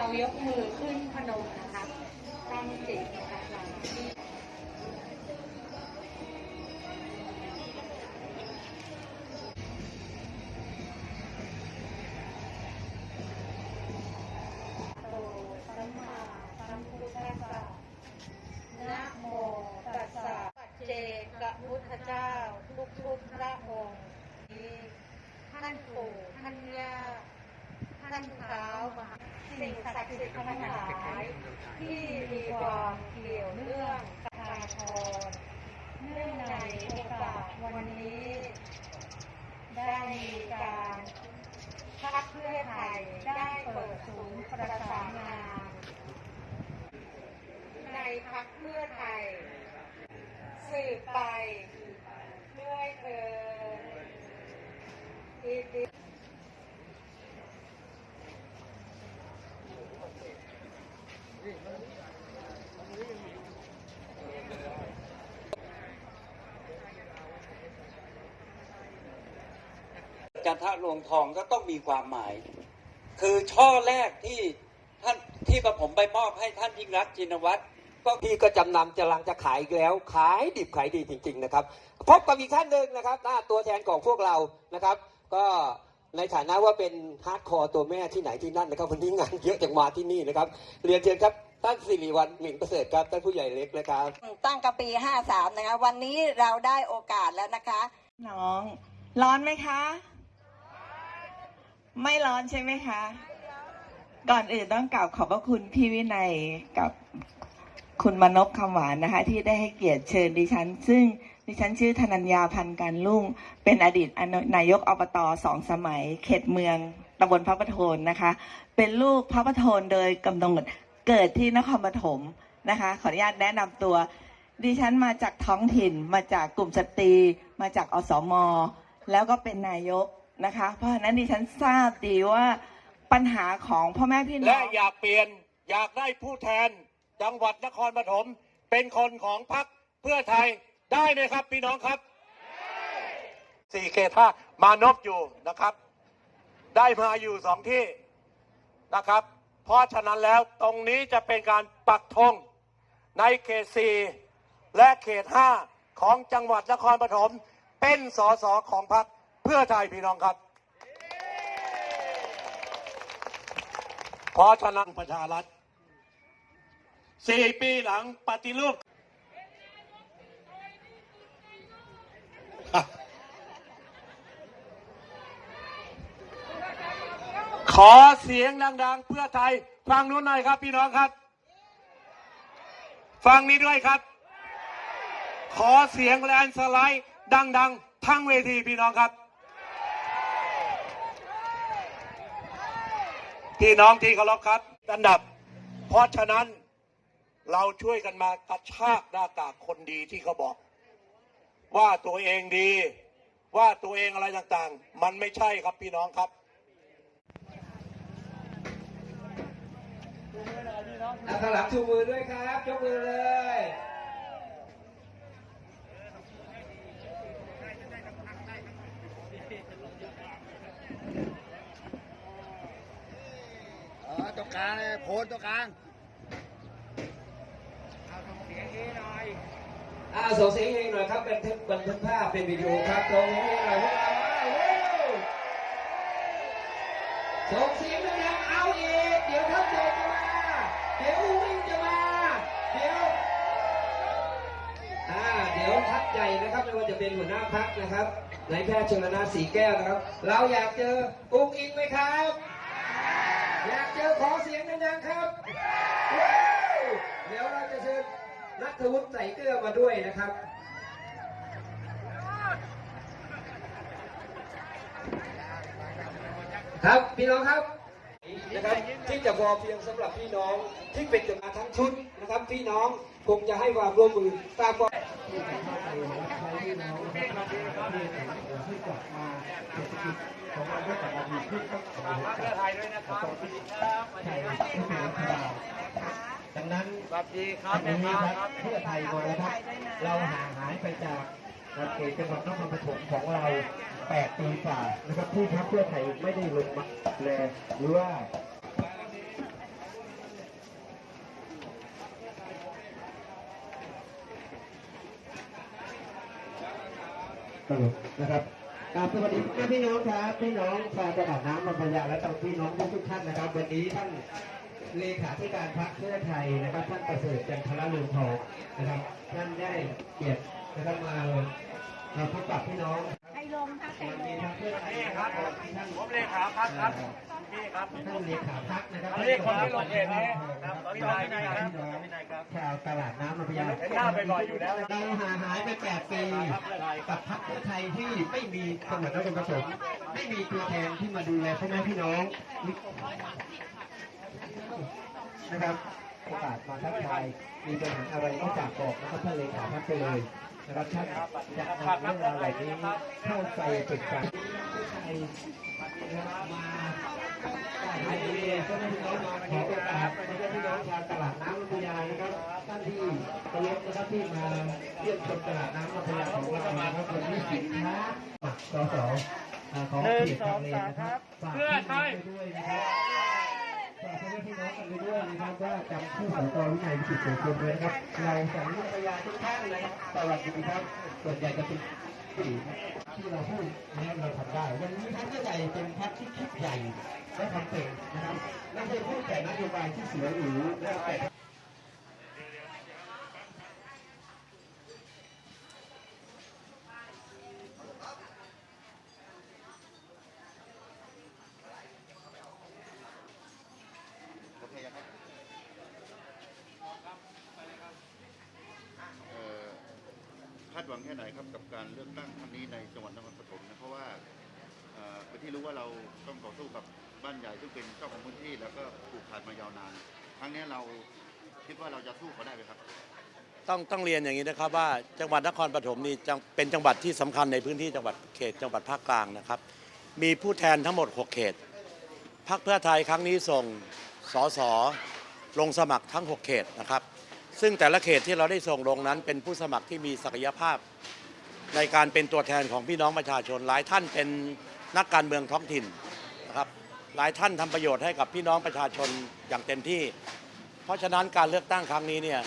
เรายกมือขึ้นพนมนะคะตั้งจิตนะคะ สิ่งศักดิ์สิทธิ์ทั้งหลายที่มีความเกี่ยวเนื่องกับทางทรเนื่องในโอกาสวันนี้ ได้มีการพักเพื่อไทยได้เปิดศูนย์ประสานงาน ในพักเพื่อไทย สืบไปด้วยเธอญอี จันทะรวงทองก็ต้องมีความหมาย คือช่อแรกที่ท่านที่กระผมไปมอบให้ท่านยิ่งรักษณ์ชินวัตรก็พี่ก็จำนำจะลังจะขายอีกแล้ว ขายดิบขายดีจริง ๆ นะครับ พบกับอีกท่านหนึ่งนะครับ หน้าตัวแทนของพวกเรานะครับ ก็ในฐานะว่าเป็นฮาร์ดคอร์ตัวแม่ที่ไหนที่นั่นนะครับวันนี้งานเยอะจังมาที่นี่นะครับ เรียนเชิญครับท่านสิริวัลหมิ่งประเสริฐครับท่านผู้ใหญ่เล็กนะครับ ตั้งกับปี 53 นะคะ วันนี้เราได้โอกาสแล้วนะคะ น้อง ร้อนไหมคะ ไม่ร้อนใช่ไหมคะ ก่อนอื่นต้องกล่าวขอบพระคุณพี่วินัยกับคุณมนพคำหวานนะคะ ที่ได้ให้เกียรติเชิญดิฉัน ซึ่งดิฉันชื่อธนัญญาพันธ์การลุ่ง เป็นอดีตนายกอบตสองสมัย เขตเมืองตำบลพระประโทนนะคะ เป็นลูกพระประโทนโดยกำเนิดเกิดที่นครปฐมนะคะ ขออนุญาตแนะนำตัว ดิฉันมาจากท้องถิ่น มาจากกลุ่มสตรี มาจากอสม แล้วก็เป็นนายก นะคะ เพราะฉะนั้นดิฉันทราบดีว่าปัญหาของพ่อแม่พี่น้และอง อยากเปลี่ยนอยากได้ผู้แทน จังหวัดนครปฐมเป็นคนของพรรคเพื่อไทยได้ไหมครับ พี่น้องครับสี่เขตห้ามานพอยู่นะครับ ได้มาอยู่สองที่นะครับ เพราะฉะนั้นแล้วตรงนี้จะเป็นการปักธงในเขตสี่และเขตห้าของจังหวัดนครปฐมเป็นสสของพรรค พื่อไทยพี่น้องครับพราะฉะนั้นประชารัฐสี่ปีหลังปฏิรูปขอเสียงดังๆ เพื่อไทยฟังนู้นหน่อยครับ พี่น้องครับ ฟังนี้ด้วยครับ ขอเสียงแลนสไลด์ดัง ๆ ทั้งเวทีพี่น้องครับ พี่น้องที่เคารพครับอันดับ เพราะฉะนั้นเราช่วยกันมากระชากหน้ากากคนดีที่เขาบอก ว่าตัวเองดี ว่าตัวเองอะไรต่างๆ มันไม่ใช่ครับพี่น้องครับ อะข้างหลังชูมือด้วยครับ ยกมือเลย เออตรง กลางเลยโพนตรงกลางอ่าส่งเสียงเฮงหน่อยครับเป็นทึกบันทึกภาพเป็นวิดีโอครับส่งเสียงเฮหน่อยพวกเราเอาส่งเสียงดังๆเอาอีกเดี๋ยวทัพใจจะมาเดี๋ยววิ่งจะมาเดี๋ยวอ่าเดี๋ยวทัพใหญ่นะครับไม่ว่าจะเป็นหัวหน้าพักนะครับนายแพทย์ชลนาสีแก้วนะครับ เราอยากเจออุ้งอิงไหมครับ อยากเจอขอเสียงดังๆครับว้าวเดี๋ยวเราจะเชิญนัทวุฒิใส่เกลือมาด้วยนะครับครับพี่น้องครับนะครับที่จะพอเพียงสำหรับพี่น้องที่เป็นจำนวนทั้งชุดนะครับ พี่น้องคงจะให้ความร่วมมือตามความ ของนายกสมาคที่ต้องทำเพื่อไทยด้วยนะครับสวัสดีครับสวัสดีครับดังนั้นสวัสดีครับวันนี้ครับเพื่อไทยมาแล้วครับเราห่างหายไปจากเขตจังหวัดนครปฐมของเรา8ปีกว่านะครับผู้พักเพื่อไทยไม่ได้ลงมาเลยหรือว่านะครับ กราบสวัสดีพี่น้องครับพี่น้องชาวตลาดน้ำบางพระยาและต้องพี่น้องทุกๆท่านนะครับ วันนี้ท่านเลขาธิการพรรคเพื่อไทยนะครับ ท่านประเสริฐจันทรเรืองทองนะครับ ท่านได้เกียรตินะครับมามาพบปะพี่น้องให้ลงท่านมีพรรคเพื่อไทยนะครับท่านผมเลขาพักครับ พี่ครับท่านเลขาพรรคนะครับเรียกคนที่ลงเพจนี้ครับวินัยวินัยครับวินัยครับชาวตลาดน้ำบางพระยาเห็นหน้าบ่อยๆอยู่แล้วเราห่างหายไปแปดปีกับพรรคเพื่อไทยที่ไม่มีจังหวัดนครปฐมไม่มีตัวแทนที่มาดูแลพ่อแม่พี่น้องนะครับโอกาสมาทักทายมีปัญหาอะไรก็ฝากบอกนะครับท่านเลขาท่านไปเลยนะครับท่านจะนำเรื่องราวเหล่านี้เข้าไปปรึกษาไทยนะครับมา ไทยเองก็ไม่พี่น้องขอโอกาสไม่ใช่พี่น้องชาวตลาดน้ำลำพญานะครับท่านที่เคารพนะครับที่มาเยี่ยมชมตลาดน้ำลำพญาของเรานะครับวันนี้สินค้าสสอ่าของเขตบางเลนนะครับฝากพี่องไปด้วยนะครับฝากพี่น้องกันไปด้วยนะครับว่าจำชื่อสกวินัยวิจิตรโสพลด้วยนะครับ เราสังลูกพยาทุกท่านนะครับสวัสดีครับส่วนใหญ่จะเป็น ที่เราพูดนะครับเราทำได้วันนี้พรรคเพื่อไทยเป็นพักที่คิดใหญ่และทำเป็นนะครับไม่ใช่พูดแต่นโยบายที่สวยหรูและแต่าดหวังแค่ไหนครับกับการเลือกตั้งครั้งนี้ในจังหวัดนครปฐมนะเพราะว่าเป็นที่รู้ว่าเราต้องต่อสู้กับบ้านใหญ่ซึ่งเป็นเจ้าของพื้นที่ แล้วก็ผูกขาดมายาวนานครั้งนี้เราคิดว่าเราจะสู้เขาได้ไหมครับ ต้องต้องเรียนอย่างนี้นะครับว่าจังหวัดนครปฐมนี่เป็นจังหวัดที่สำคัญในพื้นที่จังหวัดเขตจังหวัดภาคกลางนะครับ มีผู้แทนทั้งหมด 6 เขตพรรคเพื่อไทยครั้งนี้ส่งสสลงสมัครทั้ง 6 เขตนะครับ ซึ่งแต่ละเขตที่เราได้ส่งลงนั้น เป็นผู้สมัครที่มีศักยภาพ ในการเป็นตัวแทนของพี่น้องประชาชน หลายท่านเป็นนักการเมืองท้องถิ่นนะครับหลายท่านทำประโยชน์ให้กับพี่น้องประชาชนอย่างเต็มที่ เพราะฉะนั้นการเลือกตั้งครั้งนี้เนี่ย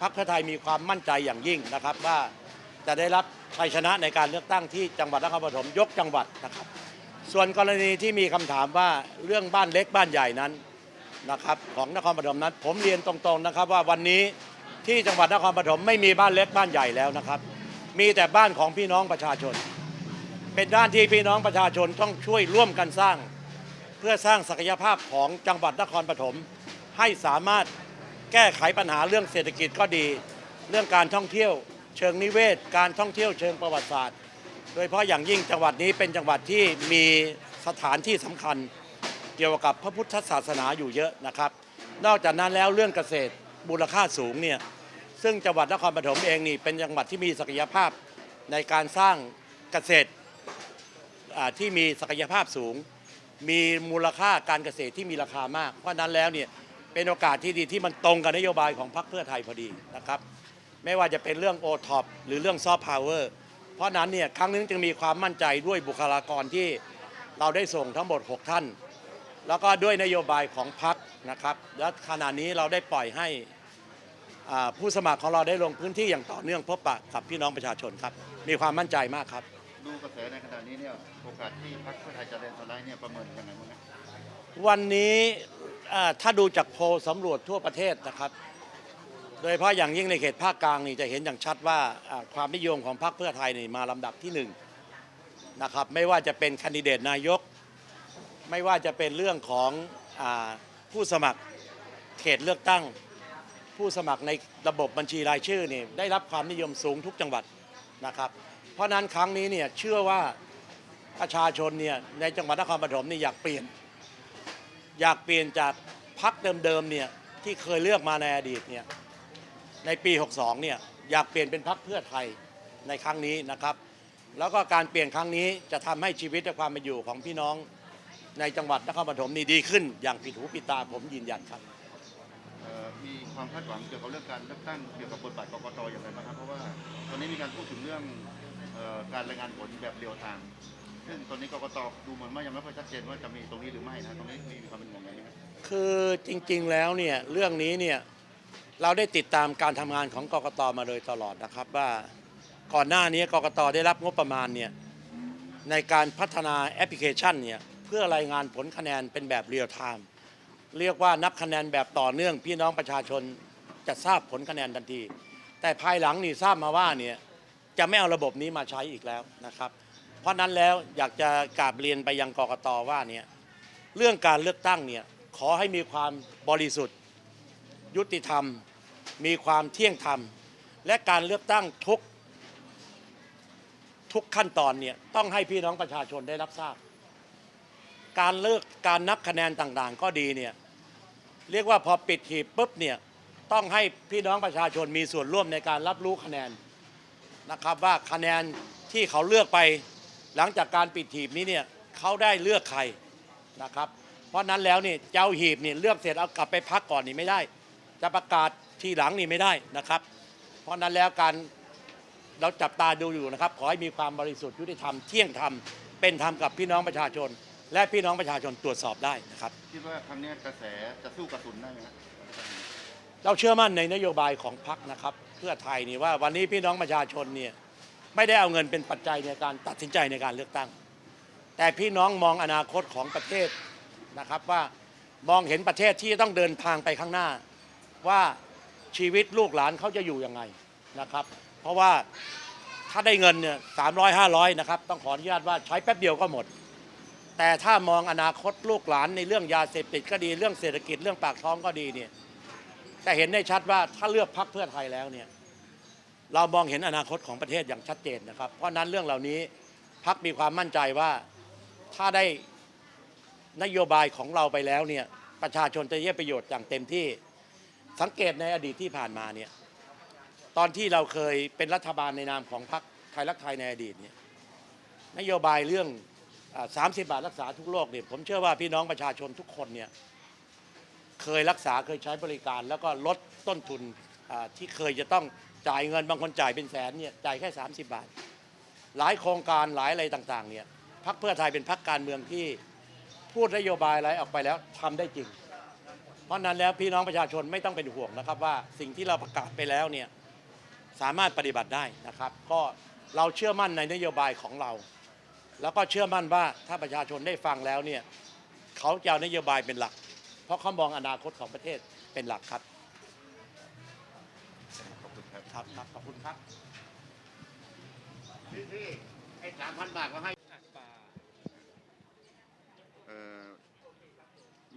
พรรคเพื่อไทยมีความมั่นใจอย่างยิ่งนะครับว่าจะได้รับชัยชนะในการเลือกตั้งที่จังหวัดนครปฐมยกจังหวัดนะครับ ส่วนกรณีที่มีคำถามว่าเรื่องบ้านเล็กบ้านใหญ่นั้น นะครับของนครปฐมนั้น ผมเรียนตรงๆนะครับว่าวันนี้ที่จังหวัดนครปฐมไม่มีบ้านเล็กบ้านใหญ่แล้วนะครับ มีแต่บ้านของพี่น้องประชาชน เป็นด้านที่พี่น้องประชาชนต้องช่วยร่วมกันสร้าง เพื่อสร้างศักยภาพของจังหวัดนครปฐมให้สามารถแก้ไขปัญหาเรื่องเศรษฐกิจก็ดี เรื่องการท่องเที่ยว เชิงนิเวศ การท่องเที่ยวเชิงประวัติศาสตร์ โดยเฉพาะอย่างยิ่งจังหวัดนี้เป็นจังหวัดที่มีสถานที่สำคัญ เกี่ยวกับพระพุทธศาสนาอยู่เยอะนะครับ นอกจากนั้นแล้วเรื่องเกษตรมูลค่าสูงเนี่ยซึ่งจังหวัดนครปฐมเองนี่เป็นจังหวัดที่มีศักยภาพในการสร้างเกษตรที่มีศักยภาพสูง มีมูลค่าการเกษตรที่มีราคามาก เพราะนั้นแล้วเนี่ยเป็นโอกาสที่ดีที่มันตรงกับนโยบายของพรรคเพื่อไทยพอดีนะครับไม่ว่าจะเป็นเรื่องโอท็อปหรือเรื่องซอฟต์พาวเวอร์เพราะนั้นเนี่ยครั้งนี้จึงมีความมั่นใจด้วยบุคลากรที่เราได้ส่งทั้งหมด 6 ท่าน แล้วก็ด้วยนโยบายของพรรคนะครับ และขณะนี้เราได้ปล่อยให้อ่าผู้สมัครของเราได้ลงพื้นที่อย่างต่อเนื่องพบปะกับพี่น้องประชาชนครับ มีความมั่นใจมากครับ ดูกระแสในขณะนี้เนี่ยโอกาสที่พรรคเพื่อไทยจะเดินสไลด์เนี่ยประเมินยังไงบ้างครับวันนี้อ่าถ้าดูจากโพลสำรวจทั่วประเทศนะครับ โดยเฉพาะอย่างยิ่งในเขตภาคกลางนี่จะเห็นอย่างชัดว่าอ่าความนิยมของพรรคเพื่อไทยนี่มาลำดับที่หนึ่งนะครับไม่ว่าจะเป็นแคนดิเดตนายก ไม่ว่าจะเป็นเรื่องของอผู้สมัครเขตเลือกตั้ง ผู้สมัครในระบบบัญชีรายชื่อนี่ได้รับความนิยมสูงทุกจังหวัดนะครับ เพราะนั้นครั้งนี้เนี่ยเชื่อว่าประชาชนเนี่ยในจังหวัดนครปฐมนี่อยากเปลี่ยน อยากเปลี่ยนจากพักเดิมๆเนี่ยที่เคยเลือกมาในอดีตเนี่ยในปี 62เนี่ยอยากเปลี่ยนเป็นพักเพื่อไทยในครั้งนี้นะครับ แล้วก็การเปลี่ยนครั้งนี้จะทำให้ชีวิตและความเป็นอยู่ของพี่น้อง ในจังหวัดนครปฐมนี่ดีขึ้นอย่างผิดหูผิดตาผมยืนยันครับ เอ่อมีความคาดหวังเกี่ยวกับเรื่องการเลือกตั้งเกี่ยวกับบทบาทกกตอย่างไรบ้างครับเพราะว่าตอนนี้มีการพูดถึงเรื่องเอ่อการรายงานผลแบบเรียลไทม์ซึ่งตอนนี้กกตดูเหมือนว่ายังไม่ค่อยชัดเจนว่าจะมีตรงนี้หรือไม่นะตรงนี้มีความเป็นห่วงอะไรไหมครับคือจริงๆแล้วเนี่ยเรื่องนี้เนี่ยเราได้ติดตามการทำงานของกกตมาโดยตลอดนะครับว่าก่อนหน้านี้กกตได้รับงบประมาณเนี่ยในการพัฒนาแอปพลิเคชันเนี่ยเพื่อรายงานผลคะแนนเป็นแบบเรียลไทม์เรียกว่านับคะแนนแบบต่อเนื่อง พี่น้องประชาชนจะทราบผลคะแนนทันที แต่ภายหลังนี่ทราบมาว่าเนี่ยจะไม่เอาระบบนี้มาใช้อีกแล้วนะครับ เพราะนั้นแล้วอยากจะกราบเรียนไปยังกกตว่าเนี่ยเรื่องการเลือกตั้งเนี่ยขอให้มีความบริสุทธิ์ ยุติธรรม มีความเที่ยงธรรม และการเลือกตั้งทุกทุกขั้นตอนเนี่ยต้องให้พี่น้องประชาชนได้รับทราบ การเลิกการนับคะแนนต่างๆ ก็ดีเนี่ยเรียกว่าพอปิดหีบปุ๊บเนี่ยต้องให้พี่น้องประชาชนมีส่วนร่วมในการรับรู้คะแนนนะครับว่าคะแนนที่เขาเลือกไปหลังจากการปิดหีบนี้เนี่ยเขาได้เลือกใครนะครับ เพราะนั้นแล้วนี่เจ้าหีบนี่เลือกเสร็จเอากลับไปพักก่อนนี่ไม่ได้ จะประกาศทีหลังนี่ไม่ได้นะครับ เพราะนั้นแล้วการเราจับตาดูอยู่นะครับ ขอให้มีความบริสุทธิ์ยุติธรรมเที่ยงธรรมเป็นธรรมกับพี่น้องประชาชน และพี่น้องประชาชนตรวจสอบได้นะครับ คิดว่าครั้งเนี้ยกระแสจะสู้กระสุนได้ไหมครับเราเชื่อมั่นในนโยบายของพรรคนะครับ เพื่อไทยนี่ว่าวันนี้พี่น้องประชาชนเนี่ยไม่ได้เอาเงินเป็นปัจจัยในการตัดสินใจในการเลือกตั้ง แต่พี่น้องมองอนาคตของประเทศนะครับว่ามองเห็นประเทศที่ต้องเดินทางไปข้างหน้า ว่าชีวิตลูกหลานเขาจะอยู่ยังไงนะครับ เพราะว่าถ้าได้เงินเนี่ยสามร้อยห้าร้อยนะครับ ต้องขออนุญาตว่าใช้แป๊บเดียวก็หมด แต่ถ้ามองอนาคตลูกหลานในเรื่องยาเสพติดก็ดีเรื่องเศรษฐกิจเรื่องปากท้องก็ดีเนี่ยแต่เห็นได้ชัดว่าถ้าเลือกพักเพื่อไทยแล้วเนี่ยเรามองเห็นอนาคตของประเทศอย่างชัดเจนนะครับ เพราะฉะนั้นเรื่องเหล่านี้พักมีความมั่นใจว่าถ้าได้นโยบายของเราไปแล้วเนี่ยประชาชนจะได้ประโยชน์อย่างเต็มที่สังเกตในอดีตที่ผ่านมาเนี่ยตอนที่เราเคยเป็นรัฐบาลในนามของพรรคไทยรักไทยในอดีตเนี่ยนโยบายเรื่อง สามสิบบาทรักษาทุกโรคเนี่ยผมเชื่อว่าพี่น้องประชาชนทุกคนเนี่ยเคยรักษาเคยใช้บริการ แล้วก็ลดต้นทุนที่เคยจะต้องจ่ายเงินบางคนจ่ายเป็นแสนเนี่ยจ่ายแค่ 30 บาท หลายโครงการหลายอะไรต่างๆเนี่ยพักเพื่อไทยเป็นพักการเมืองที่พูดนโยบายอะไรออกไปแล้วทำได้จริง เพราะนั้นแล้วพี่น้องประชาชนไม่ต้องเป็นห่วงนะครับว่าสิ่งที่เราประกาศไปแล้วเนี่ยสามารถปฏิบัติได้นะครับ ก็เราเชื่อมั่นในนโยบายของเรา แล้วก็เชื่อมั่นว่าถ้าประชาชนได้ฟังแล้วเนี่ยเขาจะเอานโยบายเป็นหลัก เพราะเขามองอนาคตของประเทศเป็นหลักครับขอบคุณครับครับครับขอบคุณครับพี่ไอ้สามพันบาทก็ให้เอ่อ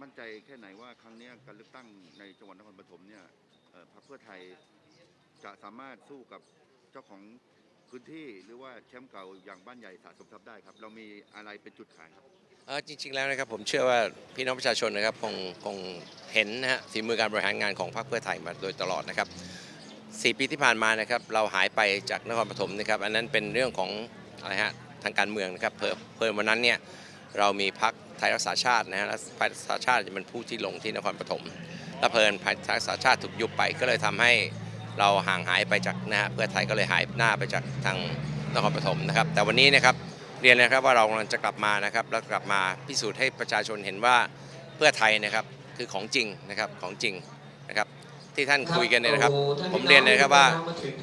มั่นใจแค่ไหนว่าครั้งเนี้ยการเลือกตั้งในจังหวัดนครปฐมเนี่ยเอ่อพรรคเพื่อไทยจะสามารถสู้กับเจ้าของ พื้นที่หรือว่าแชมป์เก่าอย่างบ้านใหญ่สะสมทรัพย์ได้ครับ เรามีอะไรเป็นจุดขายครับจริง ๆ แล้วนะครับผมเชื่อว่าพี่น้องประชาชนนะครับคงคงเห็นนะฮะฝีมือการบริหารงานของพรรคเพื่อไทยมาโดยตลอดนะครับสี่ปีที่ผ่านมานะครับเราหายไปจากนครปฐมนะครับอันนั้นเป็นเรื่องของอะไรฮะทางการเมืองนะครับเพิ่มวันนั้นเนี่ยเรามีพรรคไทยรักษาชาตินะฮะและไทยรักษาชาติจะเป็นผู้ที่ลงที่นครปฐมและเพลินไทยรักษาชาติถูกยุบไปก็เลยทำให้ เราห่างหายไปจากนะฮะเพื่อไทยก็เลยหายหน้าไปจากทางนครปฐมนะครับ แต่วันนี้นะครับเรียนนะครับว่าเรากำลังจะกลับมานะครับแล้วกลับมาพิสูจน์ให้ประชาชนเห็นว่าเพื่อไทยนะครับคือของจริงนะครับของจริงนะครับที่ท่านคุยกันเนี่ยนะครับ ผมเรียนเลยนะครับว่า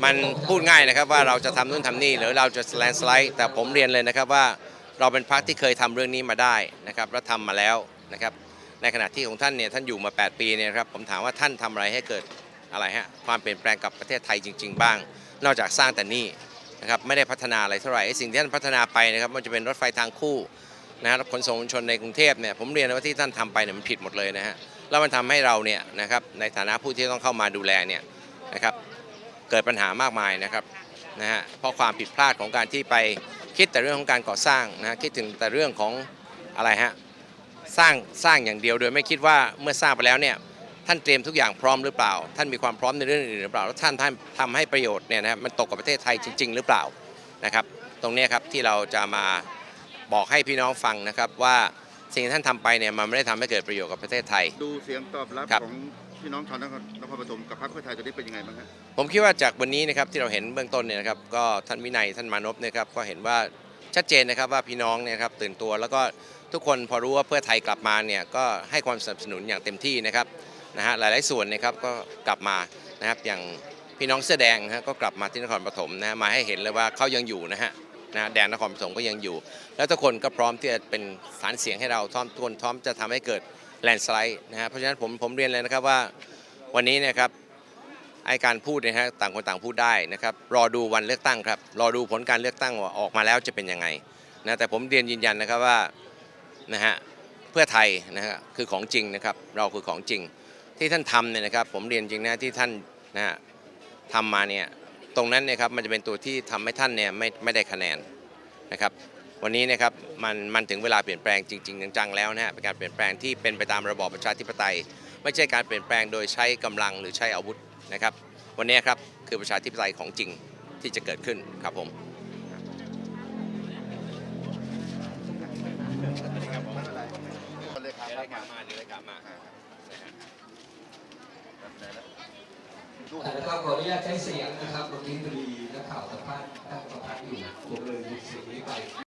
มันพูดง่ายนะครับว่าเราจะทำนู่นทำนี่หรือเราจะแลนสไลด์แต่ผมเรียนเลยนะครับว่าเราเป็นพรรคที่เคยทำเรื่องนี้มาได้นะครับแล้วทำมาแล้วนะครับในขณะที่ของท่านเนี่ยท่านอยู่มา 8 ปีเนี่ยนะครับผมถามว่าท่านทำอะไรให้เกิด อะไรฮะความเปลี่ยนแปลงกับประเทศไทยจริง ๆ บ้าง นอกจากสร้างแต่นี่นะครับไม่ได้พัฒนาอะไรเท่าไหร่สิ่งที่ท่านพัฒนาไปนะครับมันจะเป็นรถไฟทางคู่นะฮะขนส่งมวลชนในกรุงเทพเนี่ยผมเรียนว่าที่ท่านทำไปเนี่ยมันผิดหมดเลยนะฮะแล้วมันทำให้เราเนี่ยนะครับในฐานะผู้ที่ต้องเข้ามาดูแลเนี่ยนะครับเกิดปัญหามากมายนะครับนะฮะเพราะความผิดพลาดของการที่ไปคิดแต่เรื่องของการก่อสร้างนะคิดถึงแต่เรื่องของอะไรฮะสร้างสร้างอย่างเดียวโดยไม่คิดว่าเมื่อสร้างไปแล้วเนี่ย ท่านเตรียมทุกอย่างพร้อมหรือเปล่า ท่านมีความพร้อมในเรื่องอื่นหรือเปล่า แล้วท่านทำทำให้ประโยชน์เนี่ยนะฮะมันตกกับประเทศไทยจริง ๆ หรือเปล่านะครับ ตรงเนี้ยครับที่เราจะมาบอกให้พี่น้องฟังนะครับว่าสิ่งที่ท่านทำไปเนี่ยมันไม่ได้ทำให้เกิดประโยชน์กับประเทศไทย ดูเสียงตอบรับครับของพี่น้องชาวนครนครปฐมกับพรรคเพื่อไทยตอนนี้เป็นยังไงบ้างครับผมคิดว่าจากวันนี้นะครับที่เราเห็นเบื้องต้นเนี่ยนะครับก็ท่านวินัยท่านมานพเนี่ยครับก็เห็นว่าชัดเจนนะครับว่าพี่น้องเนี่ยครับตื่นตัวแล้วก็ทุกคนพอรู้ว่าเพื่อไทยกลับมาเนี่ยก็ให้ความสนับสนุนอย่างเต็มที่นะครับ นะฮะหลายๆส่วนเนะครับก็กลับมานะครับอย่างพี่น้องเสื้อแดงฮะก็กลับมาที่นครปฐมนะฮะมาให้เห็นเลยว่าเขายังอยู่นะฮะนะแดนนครปฐมก็ยังอยู่ แล้วทุกคนก็พร้อมที่จะเป็นสารเสียงให้เราพร้อมทุกคนพร้อมจะทำให้เกิดแลนสไลด์นะฮะเพราะฉะนั้นผมผมเรียนเลยนะครับว่าวันนี้นะครับไอการพูดนยฮะต่างคนต่างพูดได้นะครับรอดูวันเลือกตั้งครับรอดูผลการเลือกตั้งว่าออกมาแล้วจะเป็นยังไงนะแต่ผมเรียนยืนยันนะครับว่านะฮะเพื่อไทยนะฮะคือของจริงนะครับเราคือของจริง ที่ท่านทำเนี่ยนะครับ ผมเรียนจริงนะที่ท่านนะฮะทำมาเนี่ยตรงนั้นเนี่ยครับมันจะเป็นตัวที่ทำให้ท่านเนี่ยไม่ไม่ได้คะแนนนะครับวันนี้นะครับมันมันถึงเวลาเปลี่ยนแปลงจริงๆจังๆแล้วนะฮะเป็นการเปลี่ยนแปลงที่เป็นไปตามระบอบประชาธิปไตย ไม่ใช่การเปลี่ยนแปลงโดยใช้กำลังหรือใช้อาวุธนะครับวันนี้ครับคือประชาธิปไตยของจริงที่จะเกิดขึ้นครับผมเลยครับเดี๋ยกลับมาเดี๋ยกลับมา นะครับขออนุญาตใช้เสียงนะครับเมื่อกี้พอดีนักข่าวสัมภาษณ์ท่านประพัฒน์อยู่ผมเลยหยิบเสียงนี้ไป